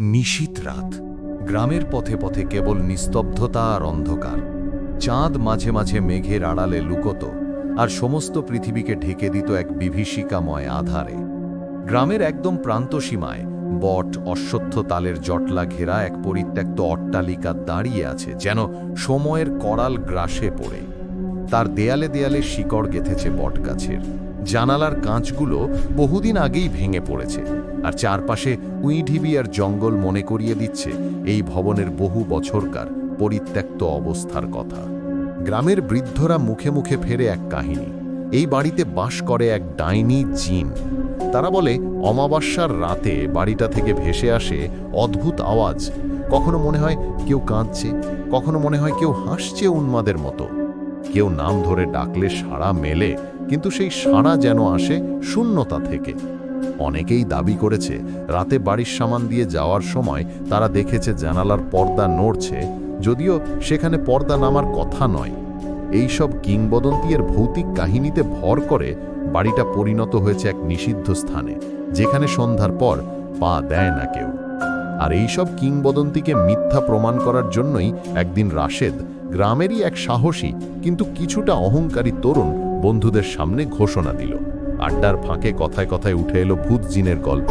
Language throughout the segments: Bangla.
নিশীত রাত। গ্রামের পথে পথে কেবল নিস্তব্ধতা আর অন্ধকার। চাঁদ মাঝে মাঝে মেঘের আড়ালে লুকোত আর সমস্ত পৃথিবীকে ঢেকে দিত এক বিভীষিকাময় আধারে। গ্রামের একদম প্রান্তসীমায় বট, অশ্বত্থ তালের জটলা ঘেরা এক পরিত্যক্ত অট্টালিকা দাঁড়িয়ে আছে যেন সময়ের করাল গ্রাসে পড়ে। তার দেয়ালে দেয়ালে শিকড় গেথেছে বটগাছের। জানালার কাঁচগুলো বহুদিন আগেই ভেঙে পড়েছে। আর চারপাশে উইঢিবি আর জঙ্গল মনে করিয়ে দিচ্ছে এই ভবনের বহু বছরকার পরিত্যক্ত অবস্থার কথা। গ্রামের বৃদ্ধরা মুখে মুখে ফেরে এক কাহিনী। এই বাড়িতে বাস করে এক ডাইনি জিন। তারা বলে, অমাবস্যার রাতে বাড়িটা থেকে ভেসে আসে অদ্ভুত আওয়াজ। কখনো মনে হয় কেউ কাঁদছে, কখনো মনে হয় কেউ হাসছে উন্মাদের মতো। কেউ নাম ধরে ডাকলে সাড়া মেলে, কিন্তু সেই সাড়া যেন আসে শূন্যতা থেকে। অনেকেই দাবি করেছে, রাতে বাড়ির সামান দিয়ে যাওয়ার সময় তারা দেখেছে জানালার পর্দা নড়ছে, যদিও সেখানে পর্দা নামার কথা নয়। এই সব কিংবদন্তি এর ভৌতিক কাহিনীতে ভর করে বাড়িটা পরিণত হয়েছে এক নিষিদ্ধ স্থানে, যেখানে সন্ধ্যার পর পা দেয় না কেউ। আর এই সব কিংবদন্তিকে মিথ্যা প্রমাণ করার জন্যই একদিন রাশেদ, গ্রামেরই এক সাহসী, কিন্তু কিছুটা অহংকারী তরুণ বন্ধুদের সামনে ঘোষণা দিল। আড্ডার ফাঁকে কথায় কথায় উঠে এলো ভূত জিনের গল্প।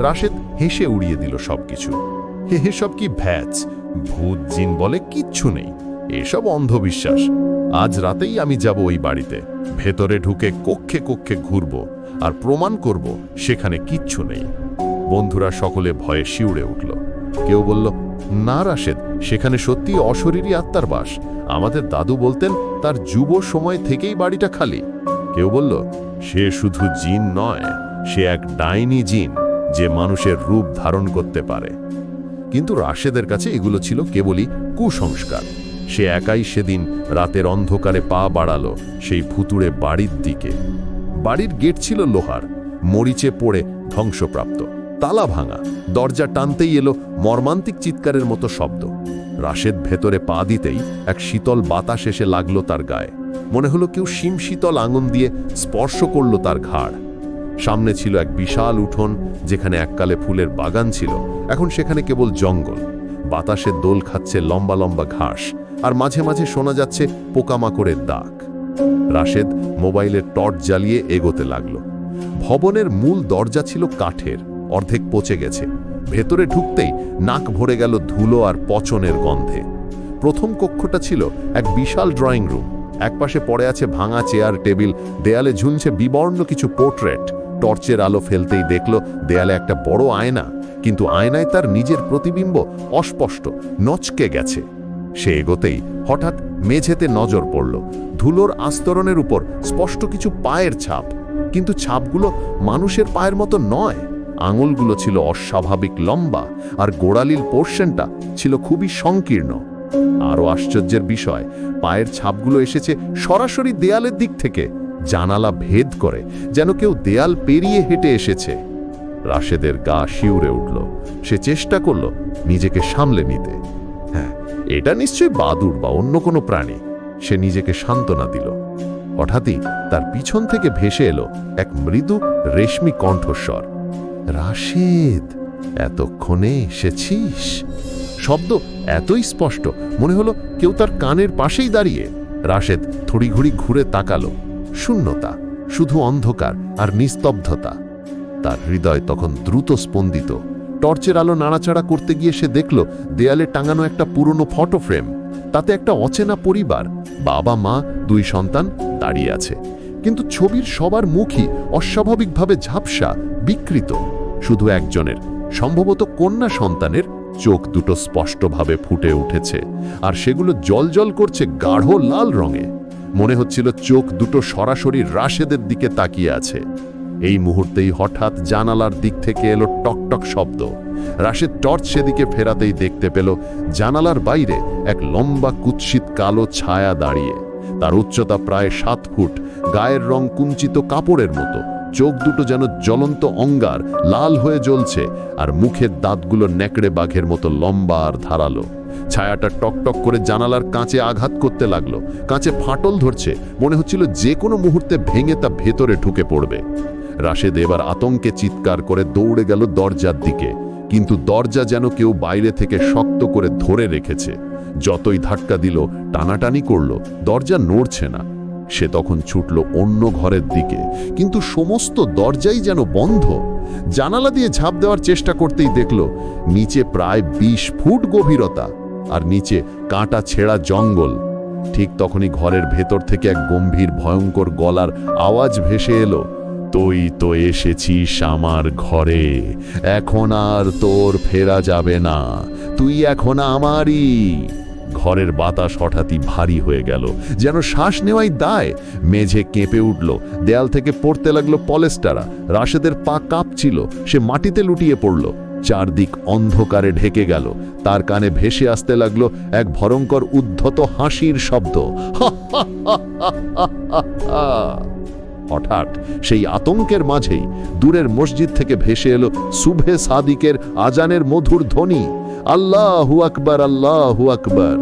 রাশেদ হেসে উড়িয়ে দিল সবকিছু। হে হে, সব কি ভ্যাচ? ভূত জিন বলে কিচ্ছু নেই। এসব অন্ধবিশ্বাস। আজ রাতেই আমি যাব ওই বাড়িতে। ভেতরে ঢুকে কক্ষে কক্ষে ঘুরব আর প্রমাণ করব সেখানে কিচ্ছু নেই। বন্ধুরা সকলে ভয়ে শিউড়ে উঠল। কেউ বলল, না রাশেদ, সেখানে সত্যি অশরীরী আত্মার বাস। আমাদের দাদু বলতেন, তার যুব সময় থেকেই বাড়িটা খালি। কেউ বলল, সে শুধু জিন নয়, সে এক ডাইনি জিন যে মানুষের রূপ ধারণ করতে পারে। কিন্তু রাশেদের কাছে এগুলো ছিল কেবলই কুসংস্কার। সে একাই সেদিন রাতের অন্ধকারে পা বাড়ালো সেই ভুতুড়ে বাড়ির দিকে। বাড়ির গেট ছিল লোহার, মরিচে পড়ে ধ্বংসপ্রাপ্ত, তালা ভাঙা, দরজা টানতেই এলো মর্মান্তিক চিৎকারের মতো শব্দ। রাশেদ ভেতরে পা দিতেই এক শীতল বাতাস এসে লাগল তার গায়ে। মনে হলো কেউ শিমশীতল আঙুন দিয়ে স্পর্শ করল তার ঘাড়। সামনে ছিল এক বিশাল উঠোন, যেখানে এককালে ফুলের বাগান ছিল। এখন সেখানে কেবল জঙ্গল। বাতাসে দোল খাচ্ছে লম্বা লম্বা ঘাস, আর মাঝে মাঝে শোনা যাচ্ছে পোকামাকড়ের দাগ রাশেদ মোবাইলের টর্চ জ্বালিয়ে এগোতে লাগল। ভবনের মূল দরজা ছিল কাঠের, অর্ধেক পচে গেছে। ভেতরে ঢুকতেই নাক ভরে গেল ধুলো আর পচনের গন্ধে। প্রথম কক্ষটা ছিল এক বিশাল ড্রয়িং রুম। একপাশে পড়ে আছে ভাঙা চেয়ার, টেবিল, দেয়ালে ঝুলছে বিবর্ণ কিছু পোর্ট্রেট। টর্চের আলো ফেলতেই দেখল, দেয়ালে একটা বড় আয়না। কিন্তু আয়নায় তার নিজের প্রতিবিম্ব অস্পষ্ট, নচকে গেছে। সে এগোতেই হঠাৎ মেঝেতে নজর পড়ল। ধুলোর আস্তরণের উপর স্পষ্ট কিছু পায়ের ছাপ। কিন্তু ছাপগুলো মানুষের পায়ের মতো নয়। আঙুলগুলো ছিল অস্বাভাবিক লম্বা, আর গোড়ালির পোর্শনটা ছিল খুবই সংকীর্ণ। আরও আশ্চর্যের বিষয়, পায়ের ছাপগুলো এসেছে সরাসরি দেয়ালের দিক থেকে। জানালা ভেদ করে যেন কেউ দেয়াল পেরিয়ে হেঁটে এসেছে। রাশেদের গা শিউরে উঠল। সে চেষ্টা করল নিজেকে সামলে নিতে। হ্যাঁ এটা নিশ্চয়ই বাদুর বা অন্য কোনো প্রাণী। সে নিজেকে সান্ত্বনা দিল। হঠাৎই তার পিছন থেকে ভেসে এলো এক মৃদু রেশমি কণ্ঠস্বর। রাশেদ, এতক্ষণে এসেছিস? শব্দ এতই স্পষ্ট, মনে হলো কেউ তার কানের পাশেই দাঁড়িয়ে। রাশেদ থড়িঘড়ি ঘুরে তাকালো। শূন্যতা, শুধু অন্ধকার আর নিস্তব্ধতা। তার হৃদয় তখন দ্রুত স্পন্দিত। টর্চের আলো নাড়াচাড়া করতে গিয়ে সে দেখল, দেয়ালে টাঙানো একটা পুরনো ফটো ফ্রেম। তাতে একটা অচেনা পরিবার, বাবা, মা, দুই সন্তান দাঁড়িয়ে আছে। কিন্তু ছবির সবার মুখই অস্বাভাবিকভাবে ঝাপসা, বিকৃত। শুধু একজনের, সম্ভবত কন্যা সন্তানের চোখ দুটো স্পষ্টভাবে ফুটে উঠেছে, আর সেগুলো জলজল করছে গাঢ় লাল রঙে। মনে হচ্ছিল চোখ দুটো সরাসরি রাশেদের দিকে তাকিয়ে আছে। এই মুহূর্তেই হঠাৎ জানালার দিক থেকে এলো টকটক শব্দ। রাশেদ টর্চ সেদিকে ফেরাতেই দেখতে পেল জানালার বাইরে এক লম্বা কুৎসিত কালো ছায়া দাঁড়িয়ে। তার উচ্চতা প্রায় সাত ফুট, গায়ের রং কুঞ্চিত কাপড়ের মতো। চোখ দুটো যেন জ্বলন্ত অঙ্গার, লাল হয়ে জ্বলছে, আর মুখের দাঁতগুলো নেকড়ে বাঘের মতো লম্বা আর ধারালো। ছায়াটা টকটক করে জানালার কাঁচে আঘাত করতে লাগল। কাঁচে ফাটল ধরছে, মনে হচ্ছিল যে কোনো মুহূর্তে ভেঙে তা ভেতরে ঢুকে পড়বে। রাশেদ এবার আতঙ্কে চিৎকার করে দৌড়ে গেল দরজার দিকে। কিন্তু দরজা যেন কেউ বাইরে থেকে শক্ত করে ধরে রেখেছে। যতই ধাক্কা দিল, টানাটানি করল, দরজা নড়ছে না। সে তখন ছুটল অন্য ঘরের দিকে। কিন্তু সমস্ত দরজাই যেন বন্ধ। জানালা দিয়ে ঝাঁপ দেওয়ার চেষ্টা করতেই দেখল, নিচে প্রায় ২০ ফুট গভীরতা আর নিচে কাঁটা ছেঁড়া জঙ্গল। ঠিক তখনই ঘরের ভেতর থেকে এক গম্ভীর ভয়ঙ্কর গলার আওয়াজ ভেসে এলো, তুই তো এসেছিস আমার ঘরে, এখন আর তোর ফেরা যাবে না। তুই এখন আমারই ঘরের বাতাস হঠাৎই ভারী হয়ে গেল। যেন শ্বাস নেওয়াই দায়। মেঝে কেঁপে উঠল। দেয়াল থেকে পড়তে লাগল পলেস্টারা। রাশেদের পা কাঁপছিল। সে মাটিতে লুটিয়ে পড়ল। চারদিক অন্ধকারে ঢেকে গেল। তার কানে ভেসে আসতে লাগল এক ভয়ঙ্কর উদ্ধত হাসির শব্দ। হঠাৎ সেই আতঙ্কের মাঝেই দূরের মসজিদ থেকে ভেসে এলো সুভে সাদিকের আজানের মধুর ধ্বনি, আল্লাহু আকবার আল্লাহু আকবার।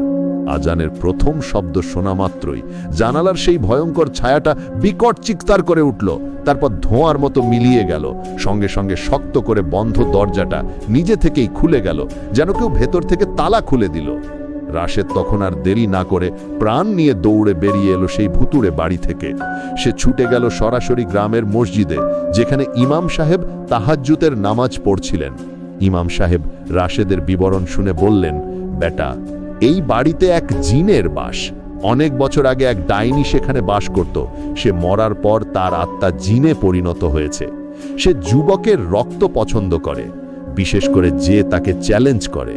আজানের প্রথম শব্দ শোনা মাত্রই জানালার সেই ভয়ঙ্কর ছায়াটা বিকট চিৎকার করে উঠল, তারপর ধোঁয়ার মতো মিলিয়ে গেল, সঙ্গে সঙ্গে শক্ত করে বন্ধ দরজাটা নিজে থেকেই খুলে গেল, যেন কেউ ভেতর থেকে তালা খুলে দিল। রাশেদ তখন আর দেরি না করে প্রাণ নিয়ে দৌড়ে বেরিয়ে এলো সেই ভুতুড়ে বাড়ি থেকে। সে ছুটে গেল সরাসরি গ্রামের মসজিদে, যেখানে ইমাম সাহেব তাহাজ্জুতের নামাজ পড়ছিলেন। ইমাম সাহেব রাশেদের বিবরণ শুনে বললেন, বেটা, এই বাড়িতে এক জিনের বাস। অনেক বছর আগে এক ডাইনি সেখানে বাস করত। সে মরার পর তার আত্মা জিনে পরিণত হয়েছে। সে যুবকের রক্ত পছন্দ করে। বিশেষ করে যে তাকে চ্যালেঞ্জ করে।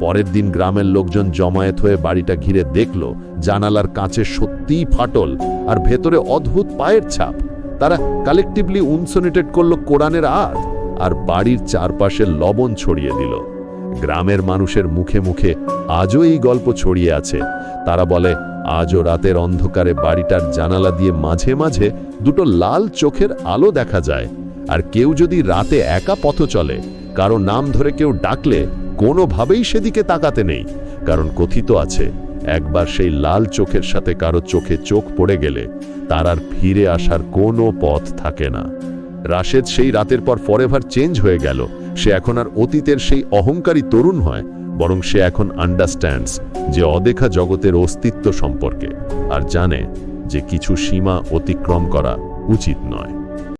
পরের দিন গ্রামের লোকজন জমায়েত হয়ে বাড়িটা ঘিরে দেখল জানালার কাঁচে সত্যিই ফাটল আর ভেতরে অদ্ভুত পায়ের ছাপ। তারা কালেকটিভলি উনসোনেটেড করল কোরআনের আদ আর বাড়ির চারপাশে লবণ ছড়িয়ে দিল। গ্রামের মানুষের মুখে মুখে আজও এই গল্প ছড়িয়ে আছে। তারা বলে, আজও রাতের অন্ধকারে বাড়িটার জানালা দিয়ে মাঝে মাঝে দুটো লাল চোখের আলো দেখা যায়। আর কেউ যদি রাতে একা পথ চলে কারও নাম ধরে কেউ ডাকলে কোনোভাবেই সেদিকে তাকাতে নেই, কারণ কথিত আছে, একবার সেই লাল চোখের সাথে কারও চোখে চোখ পড়ে গেলে তার আর ফিরে আসার কোনো পথ থাকে না। রাশেদ সেই রাতের পর ফরেভার চেঞ্জ হয়ে গেল, সে এখন আর অতীতের সেই অহংকারী তরুণ হয়, বরং সে এখন আন্ডারস্ট্যান্ডস যে অদেখা জগতের অস্তিত্ব সম্পর্কে, আর জানে যে কিছু সীমা অতিক্রম করা উচিত নয়।